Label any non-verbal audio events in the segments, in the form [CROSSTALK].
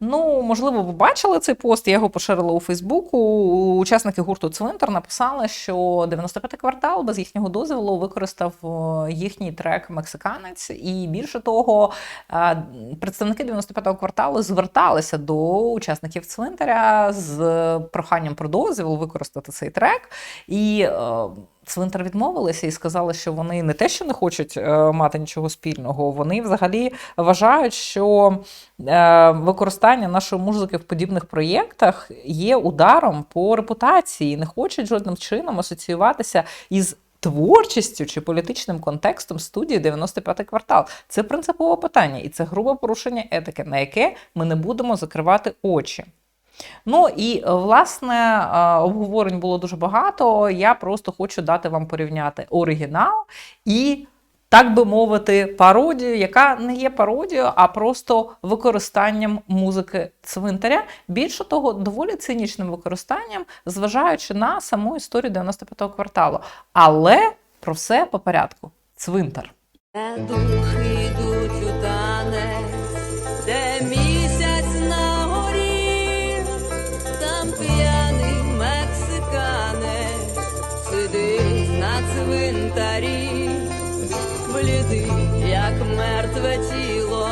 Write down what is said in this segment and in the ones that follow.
Ну, можливо, ви бачили цей пост, я його поширила у Фейсбуку. Учасники гурту Цвинтар написали, що 95-й квартал без їхнього дозволу використав е, їхній трек Мексиканець. І більше того, е, представники 95-го кварталу зверталися до учасників цвинтаря з проханням про дозвіл використати цей трек. І е, Цвинтар відмовилися і сказали, що вони не те, що не хочуть е, мати нічого спільного, вони взагалі вважають, що е, використання нашої музики в подібних проєктах є ударом по репутації, не хочуть жодним чином асоціюватися із. Творчістю чи політичним контекстом студії 95-й квартал це принципове питання, і це грубе порушення етики, на яке ми не будемо закривати очі. Ну і е, власне е, обговорень було дуже багато. Я просто хочу дати вам порівняти оригінал і. Так би мовити, пародію, яка не є пародією, а просто використанням музики цвинтаря. Більше того, доволі цинічним використанням, зважаючи на саму історію 95-го кварталу. Але про все по порядку. Цвинтар. Духи йдуть блідий, як мертве тіло,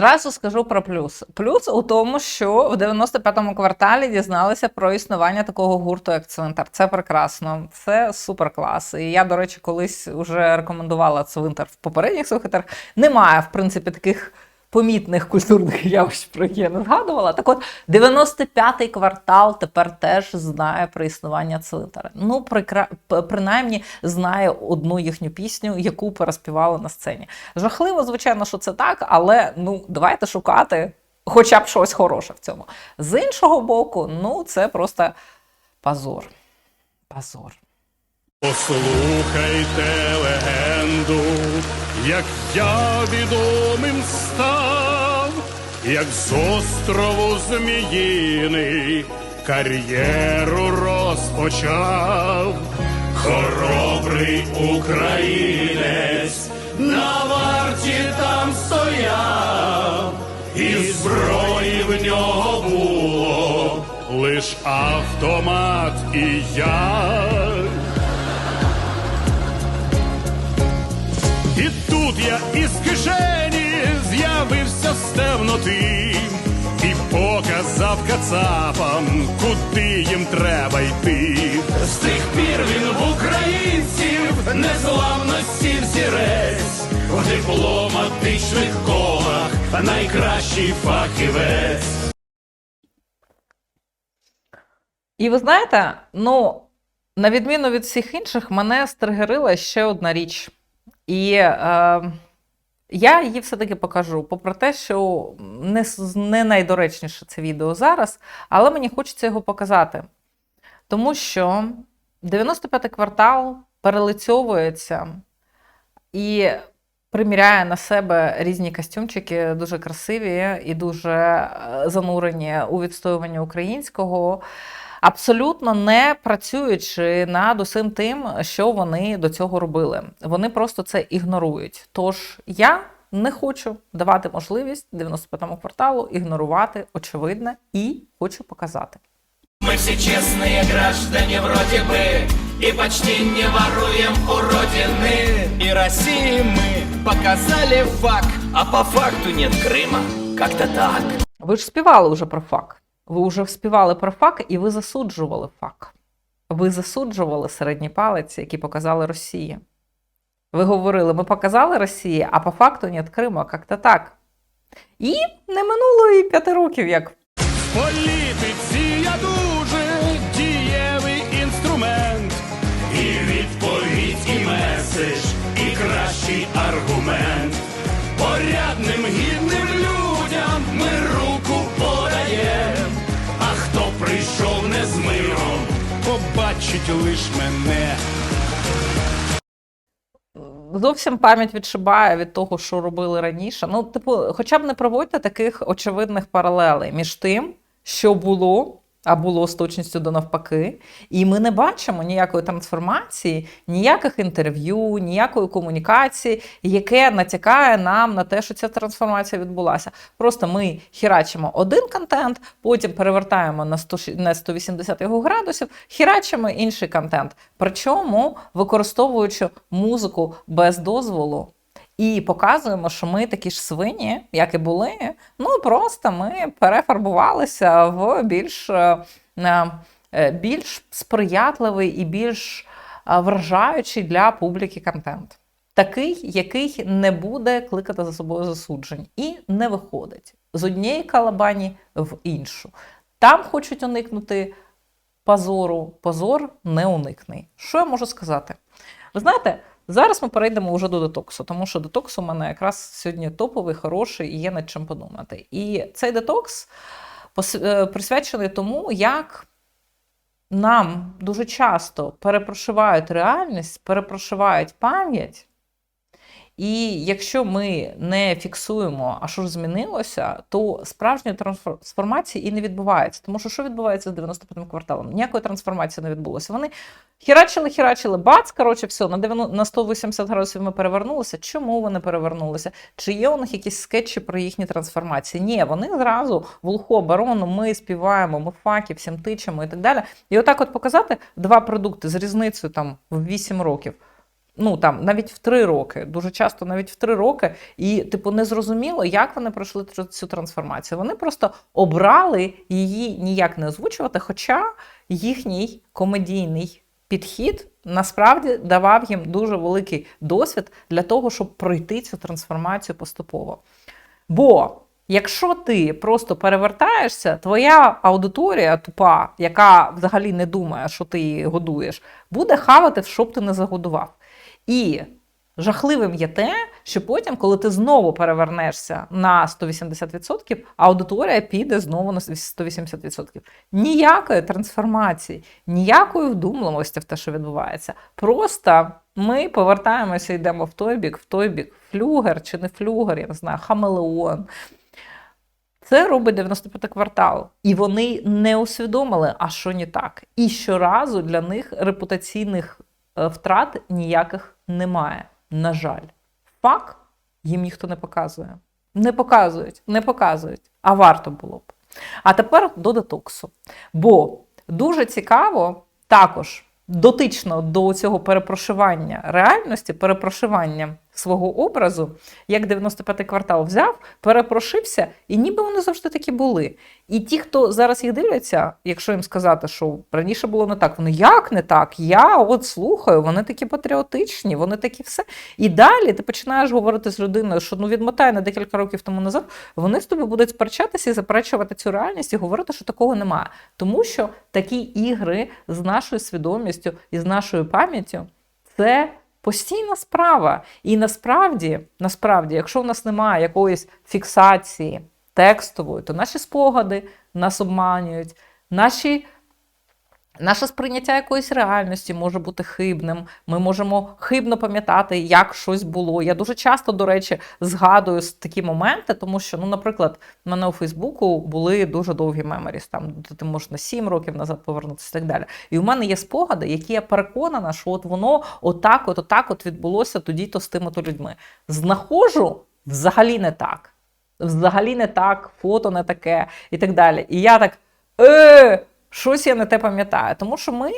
Зразу скажу про плюс. Плюс у тому, що в 95-му кварталі дізналися про існування такого гурту, як Цвинтар. Це прекрасно, це супер клас. І я, до речі, колись вже рекомендувала Цвинтар в попередніх слухателях. Немає, в принципі, таких помітних культурних [LAUGHS] явищ, про які я не згадувала. Так от, 95-й квартал тепер теж знає про існування Цвинтара. Ну, прикра... принаймні знає одну їхню пісню, яку переспівали на сцені. Жахливо, звичайно, що це так, але ну давайте шукати хоча б щось хороше в цьому. З іншого боку, ну це просто позор. Позор. Послухайте легенду, як я відомим став, як з острову Зміїний кар'єру розпочав. Хоробрий українець на варті там стояв, і зброї в нього було лиш автомат і я. Тут я із кишені з'явився з темноти і показав кацапам, куди їм треба йти. З тих пір він в українців незламності взірець, в дипломатичних колах найкращий фахівець. І ви знаєте, ну, на відміну від всіх інших, мене стригерила ще одна річ. І е, я її все-таки покажу, попри те, що не, не найдоречніше це відео зараз, але мені хочеться його показати. Тому що 95-й квартал перелицьовується і приміряє на себе різні костюмчики, дуже красиві і дуже е, занурені у відстоювання українського абсолютно не працюючи над усім тим, що вони до цього робили. Вони просто це ігнорують. Тож я не хочу давати можливість 95-му кварталу ігнорувати очевидне і хочу показати. Мы все честные граждане вроде бы И почти не воруем у Родины И России мы показали факт А по факту нет Крыма Как-то так Ви ж співали вже про фак. Ви вже співали про фак, і ви засуджували фак. Ви засуджували середні палець, які показали Росії. Ви говорили, ми показали Росії, а по факту нет Криму, як-то так. І не минуло і п'яти років, як політиці я дуже дієвий інструмент, і відповідь і меседж, і кращий аргумент. Побачить лиш мене. зовсім пам'ять відшибає від того, що робили раніше. Ну, типу, хоча б не проводьте таких очевидних паралелей між тим, що було. А було з точністю до навпаки, і ми не бачимо ніякої трансформації, ніяких інтерв'ю, ніякої комунікації, яке натякає нам на те, що ця трансформація відбулася. Просто ми хірачимо один контент, потім перевертаємо на 100, на 180 його градусів, хірачимо інший контент. Причому використовуючи музику без дозволу. І показуємо, що ми такі ж свині, як і були. Ну просто ми перефарбувалися в більш, е, е, більш сприятливий і більш е, вражаючий для публіки контент. Такий, який не буде кликати за собою засуджень і не виходить з однієї калабані в іншу. Там хочуть уникнути позору, позор не уникний. Що я можу сказати? Ви знаєте, зараз ми перейдемо вже до детоксу, тому що детокс у мене якраз сьогодні топовий, хороший і є над чим подумати. І цей детокс е, присвячений тому, як нам дуже часто перепрошивають реальність, перепрошивають пам'ять. І якщо ми не фіксуємо, а що ж змінилося, то справжньої трансформації і не відбувається. Тому що що відбувається з 95-м кварталом? Ніякої трансформації не відбулося. Вони херачили, херачили, бац, коротше, все, на 90, на 180 градусів ми перевернулися. Чому вони перевернулися? Чи є у них якісь скетчі про їхні трансформації? Ні, вони зразу волху оборону, ми співаємо, ми факи, всім тичемо і так далі. І отак от показати два продукти з різницею там в 8 років ну там навіть в три роки, дуже часто навіть в три роки, і типу не зрозуміло, як вони пройшли цю трансформацію. Вони просто обрали її ніяк не озвучувати, хоча їхній комедійний підхід насправді давав їм дуже великий досвід для того, щоб пройти цю трансформацію поступово. Бо якщо ти просто перевертаєшся, твоя аудиторія тупа, яка взагалі не думає, що ти її годуєш, буде хавати, що б ти не загодував. І жахливим є те, що потім, коли ти знову перевернешся на 180%, аудиторія піде знову на 180%. Ніякої трансформації, ніякої вдумливості в те, що відбувається. Просто ми повертаємося, йдемо в той бік, в той бік, флюгер чи не флюгер, я не знаю, хамелеон. Це робить 95 квартал. І вони не усвідомили, а що не так. І щоразу для них репутаційних втрат ніяких немає. На жаль, фак їм ніхто не показує. Не показують, не показують, а варто було б. А тепер до детоксу. Бо дуже цікаво також дотично до цього перепрошивання реальності, перепрошивання свого образу, як 95-й квартал взяв, перепрошився, і ніби вони завжди такі були. І ті, хто зараз їх дивляться, якщо їм сказати, що раніше було не так, вони як не так? Я от слухаю, вони такі патріотичні, вони такі все. І далі ти починаєш говорити з людиною, що ну відмотай на декілька років тому назад, вони з тобою будуть сперечатися і заперечувати цю реальність і говорити, що такого немає. Тому що такі ігри з нашою свідомістю і з нашою пам'яттю це постійна справа. І насправді, насправді, якщо в нас немає якоїсь фіксації текстової, то наші спогади нас обманюють, наші. Наше сприйняття якоїсь реальності може бути хибним. Ми можемо хибно пам'ятати, як щось було. Я дуже часто, до речі, згадую такі моменти, тому що, ну, наприклад, в мене у Фейсбуку були дуже довгі меморіс, там ти можеш на 7 років назад повернутися і так далі. І у мене є спогади, які я переконана, що от воно отак, от отак от відбулося тоді-то з тими-то людьми. Знаходжу взагалі не так. Взагалі не так, фото не таке і так далі. І я так. Е, щось я не те пам'ятаю. Тому що ми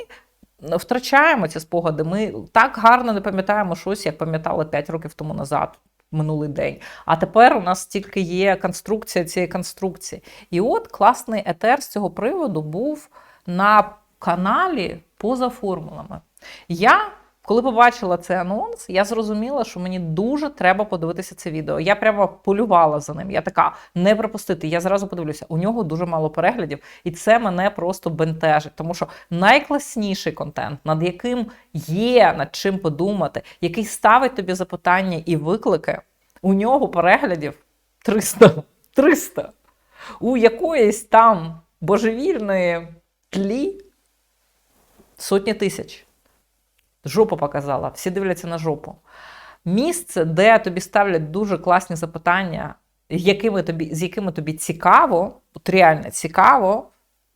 втрачаємо ці спогади. Ми так гарно не пам'ятаємо щось, як пам'ятали 5 років тому назад. Минулий день. А тепер у нас тільки є конструкція цієї конструкції. І от класний етер з цього приводу був на каналі поза формулами. Я Коли побачила цей анонс, я зрозуміла, що мені дуже треба подивитися це відео. Я прямо полювала за ним. Я така не пропустити. Я зразу подивлюся. У нього дуже мало переглядів, і це мене просто бентежить, тому що найкласніший контент, над яким є над чим подумати, який ставить тобі запитання і виклики, у нього переглядів 300. 300. У якоїсь там божевільної тлі сотні тисяч. Жопу показала, всі дивляться на жопу. Місце, де тобі ставлять дуже класні запитання, якими тобі, з якими тобі цікаво, от реально цікаво,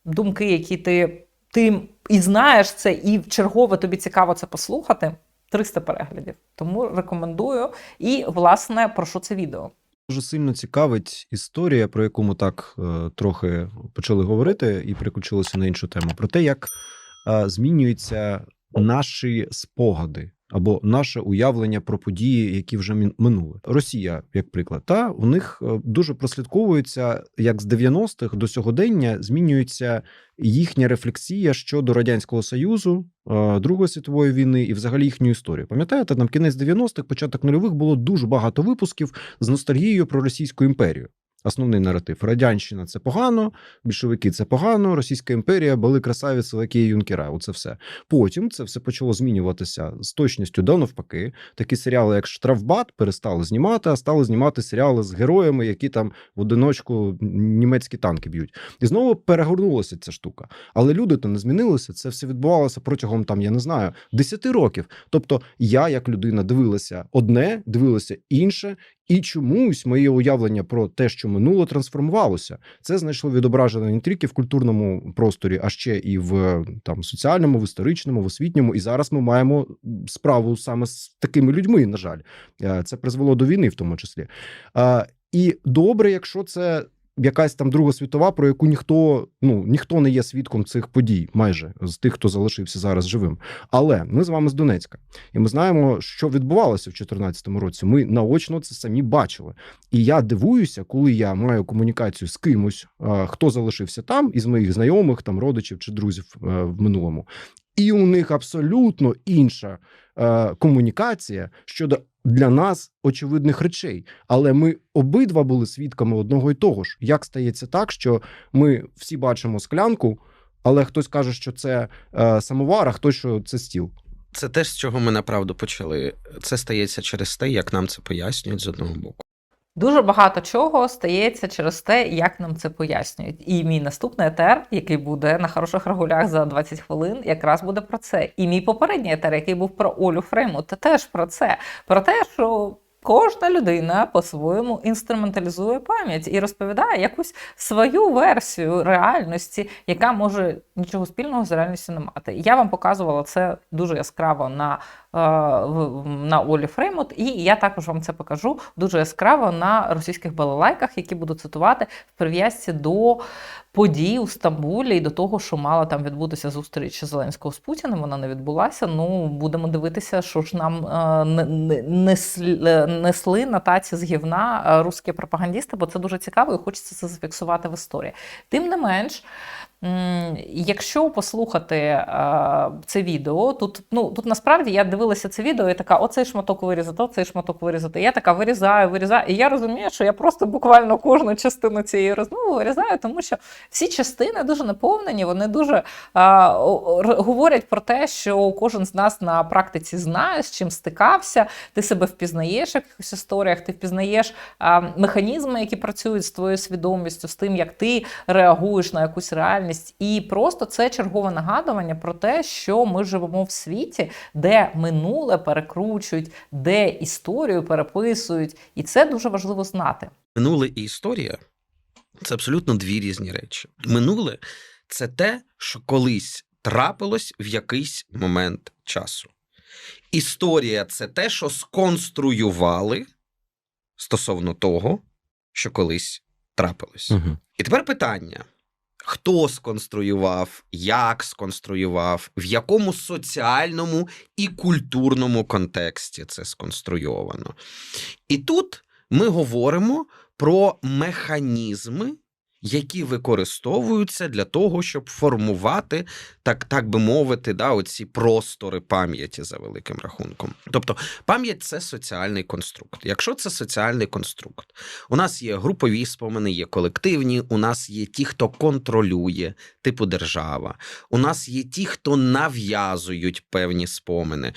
думки, які ти, ти і знаєш це, і чергове тобі цікаво це послухати. 300 переглядів. Тому рекомендую. І, власне, прошу це відео. Дуже сильно цікавить історія, про яку ми так е, трохи почали говорити, і переключилися на іншу тему. Про те, як е, змінюються наші спогади або наше уявлення про події, які вже минули. Росія, як приклад, та у них е, дуже прослідковується, як з 90-х до сьогодення змінюється їхня рефлексія щодо радянського союзу, е, Другої світової війни і взагалі їхню історію. Пам'ятаєте, там кінець 90-х, початок нульових було дуже багато випусків з ностальгією про Російську імперію. Основний наратив: Радянщина це погано, більшовики це погано, Російська імперія, були красавіці, лакії, юнкера. Оце все. Потім це все почало змінюватися з точністю до навпаки. Такі серіали, як Штрафбат, перестали знімати, а стали знімати серіали з героями, які там в одиночку німецькі танки б'ють. І знову перегорнулася ця штука. Але люди то не змінилися. Це все відбувалося протягом там, я не знаю, 10 років. Тобто, я, як людина, дивилася одне, дивилася інше, і чомусь моє уявлення про те, що минуло, трансформувалося. Це знайшло відображення не тільки в культурному просторі, а ще і в там соціальному, в історичному, в освітньому. І зараз ми маємо справу саме з такими людьми. На жаль, Е, це призвело до війни, в тому числі. Е, І добре, якщо це. Якась там Друга світова, про яку ніхто ну ніхто не є свідком цих подій, майже з тих, хто залишився зараз живим. Але ми з вами з Донецька, і ми знаємо, що відбувалося в 2014 році. Ми наочно це самі бачили. І я дивуюся, коли я маю комунікацію з кимось, е, хто залишився там, із моїх знайомих, там родичів чи друзів е, в минулому, і у них абсолютно інша е, комунікація щодо для нас очевидних речей. Але ми обидва були свідками одного і того ж. Як стається так, що ми всі бачимо склянку, але хтось каже, що це е, самовар, а хтось, що це стіл. Це те, з чого ми направду почали. Це стається через те, як нам це пояснюють з одного боку. Дуже багато чого стається через те, як нам це пояснюють. І мій наступний етер, який буде на хороших регулях за 20 хвилин, якраз буде про це. І мій попередній етер, який був про Олю Фрейму, це теж про це. Про те, що. Кожна людина по-своєму інструменталізує пам'ять і розповідає якусь свою версію реальності, яка може нічого спільного з реальністю не мати. Я вам показувала це дуже яскраво на, е, на Олі Фреймут, і я також вам це покажу дуже яскраво на російських балалайках, які буду цитувати в прив'язці до подій у Стамбулі і до того, що мала там відбутися зустріч Зеленського з Путіним. Вона не відбулася. Ну будемо дивитися, що ж нам е, не- не- несли, е, на таці з гівна е, русські пропагандісти, бо це дуже цікаво і хочеться це зафіксувати в історії. Тим не менш. Якщо послухати е, це відео, тут ну тут насправді я дивилася це відео і така: оцей шматок вирізати, оцей шматок вирізати. Я така вирізаю, вирізаю. І я розумію, що я просто буквально кожну частину цієї розмови вирізаю, тому що всі частини дуже наповнені, вони дуже а, говорять про те, що кожен з нас на практиці знає, з чим стикався. Ти себе впізнаєш в якихось історіях, ти впізнаєш а, механізми, які працюють з твоєю свідомістю, з тим, як ти реагуєш на якусь реальність. І просто це чергове нагадування про те, що ми живемо в світі, де минуле перекручують, де історію переписують, і це дуже важливо знати. Минуле і історія це абсолютно дві різні речі. Минуле це те, що колись трапилось в якийсь момент часу. Історія це те, що сконструювали стосовно того, що колись трапилось. Угу. І тепер питання: хто сконструював, як сконструював, в якому соціальному і культурному контексті це сконструйовано. І тут ми говоримо про механізми, які використовуються для того, щоб формувати, так, так би мовити, да, оці простори пам'яті за великим рахунком. Тобто, пам'ять це соціальний конструкт. Якщо це соціальний конструкт, у нас є групові спомини, є колективні, у нас є ті, хто контролює, типу держава. У нас є ті, хто нав'язують певні спомини.